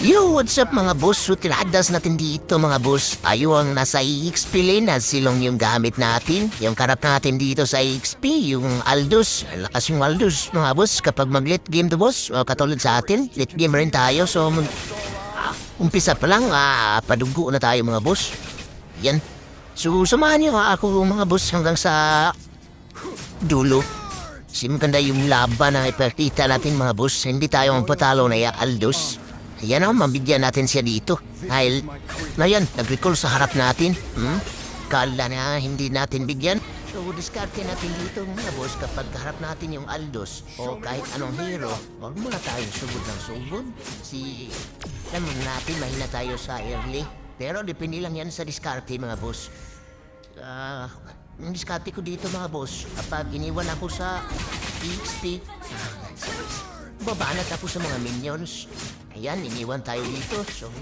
Yo, what's up mga boss? So, tinadas natin dito mga boss. Ayo ang nasa EXP lane na silong yung gamit natin. Yung karap natin dito sa EXP, yung Aldous. Lakas yung Aldous mga boss. Kapag mag-late game to boss, o katulad sa atin, late game rin tayo. So, mag- ah, umpisa pa lang, ah, padugo na tayo mga boss. Yan. So, samahan niyo ha, ako mga boss hanggang sa dulo. Simaganda yung laban na ipakita natin mga boss. Hindi tayo magpatalo na yung Aldous. Ayan o, mabigyan natin siya dito. Dahil, na yan, nag-recall sa harap natin. Hmm? Kala na hindi natin bigyan. So, diskarte natin dito mga boss kapag harap natin yung Aldos o kahit anong hero, huwag muna tayong sugod ng sugod. Si, alam natin, mahina tayo sa early. Pero depende lang yan sa diskarte mga boss. Ah, yung diskarte ko dito mga boss, kapag iniwan ako sa EXP, babanat ako sa mga minions. Ayan, iniwan tayo dito. So,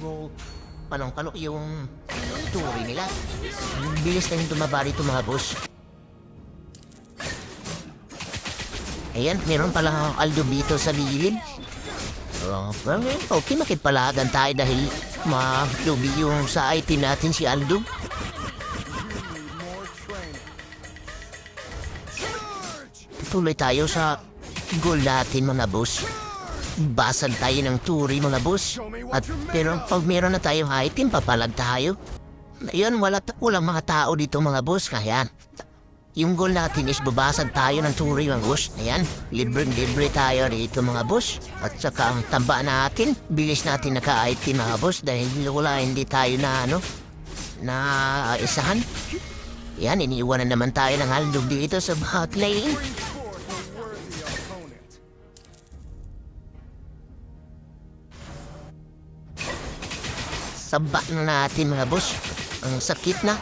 panong-pano yung turi nila. Ang Bilis na yung tumaba rito mga boss. Ayan, meron pala Aldo dito sa gilid. Okay, makipalagan tayo dahil malubi yung sa item natin si Aldo. Tuloy tayo sa goal natin mga boss. Basag tayo ng turi mga boss. At pero pag meron na tayong item, papalag tayo. Ayun, wala, walang mga tao dito mga boss. Kaya yung goal natin is babasag tayo ng turi mga boss. Ayan, libre-libre tayo dito mga boss. At saka ang tamba natin, bilis natin naka-item mga boss. Dahil wala, hindi tayo na ano, na isahan. Yan, iniiwan na naman tayo ng haldog dito sa bot lane. Saba na natin mga boss. Ang sakit na.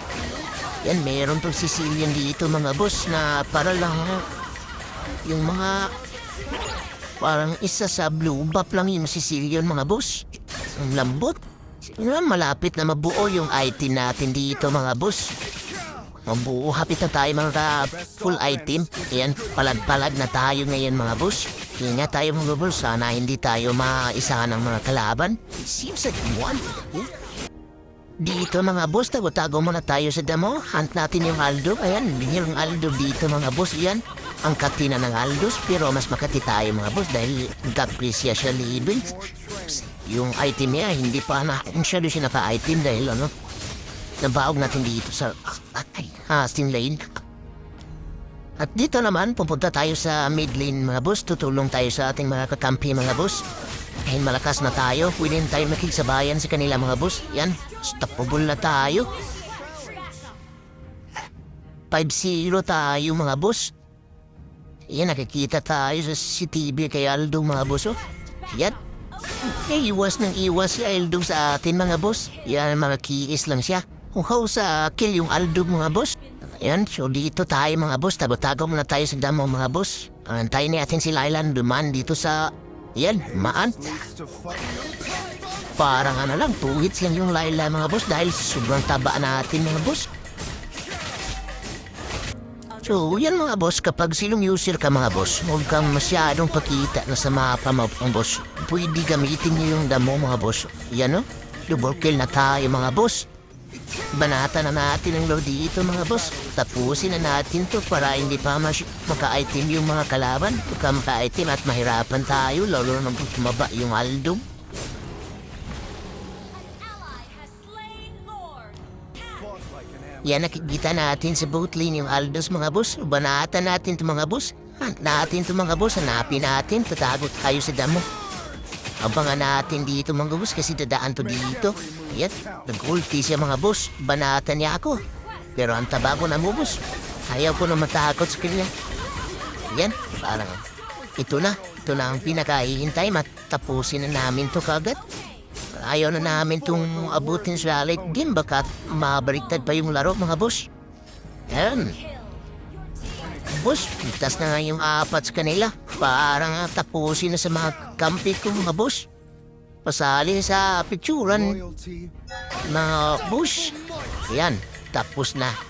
Yan, meron tong Sicilian dito mga boss na para lang yung mga parang isa sa blue buff lang yung Sicilian mga boss. Ang lambot. Yan, malapit na mabuo yung item natin dito mga boss. Mabuo, hapit na tayo mga full item. Yan, palag-palag na tayo ngayon mga boss. Ingat tayo mga boss, sana hindi tayo maisahan ng mga kalaban. It seems like one. Dito mga boss, tago-tago muna tayo sa damo. Hunt natin yung Aldo. Ayan, yung Aldo dito mga boss. Yan, ang katina ng Aldos. Pero mas makati tayo mga boss dahil nagka-presya siya level. Yung item niya, hindi pa na, masyado siya naka-item dahil ano, nabaog natin dito sa ay, Hastin Lane. At dito naman, pupunta tayo sa mid lane mga boss. Tutulong tayo sa ating mga kakampi mga boss. Dahil malakas na tayo, na tayo makiksabayan sa kanila mga boss. Yan, stoppable na tayo. 5-0 tayo mga boss. Yan, nakikita tayo sa CCTV kay Aldo mga boss. Oh. Yan. Iwas ng iwas si Aldo sa atin mga boss. Yan, mga kiis lang siya. Uhaw sa kill yung Aldo mga boss. Ayan, so dito tayo mga boss. Tago-tago muna tayo sa damo mga boss. Antayin natin si Lailan duman dito sa... Yan, maan. Parang ano lang, two hits lang yung Laila mga boss dahil sobrang taba natin mga boss. So, yan mga boss, kapag silong user ka mga boss, huwag kang masyadong pakita na sa mapa ang boss. Pwede gamitin niyo yung damo mga boss. Yan o, double kill na tayo mga boss. Banata na natin ang load dito mga boss. Tapusin na natin to para hindi pa mas maka-item yung mga kalaban. Pagka maka-item at mahirapan tayo, lalo na tumaba yung Lord. Yan nakikita natin sa boat lane yung Aldos mga boss. Banatan natin to mga boss. Hunt natin to mga boss. Hanapin natin. Tatago tayo sa damo. Abangan natin dito mga boss kasi dadaan to dito. Yan. Nag-ulti siya mga boss. Banatan niya ako. Pero ang taba ko na mo boss. Ayaw ko na matakot sa kanya. Yan. Parang ito na. Ito na ang pinakahihintay. Matapusin na namin to kagad. Ayaw na namin itong abutin sa late game. Baka mabaliktad pa yung laro mga boss. Yan. Boss, ligtas na nga yung apat sa kanila. Parang tapusin na sa mga kampi ko mga boss. Pasali sa Loyalty mga boss. Yan, tapos na.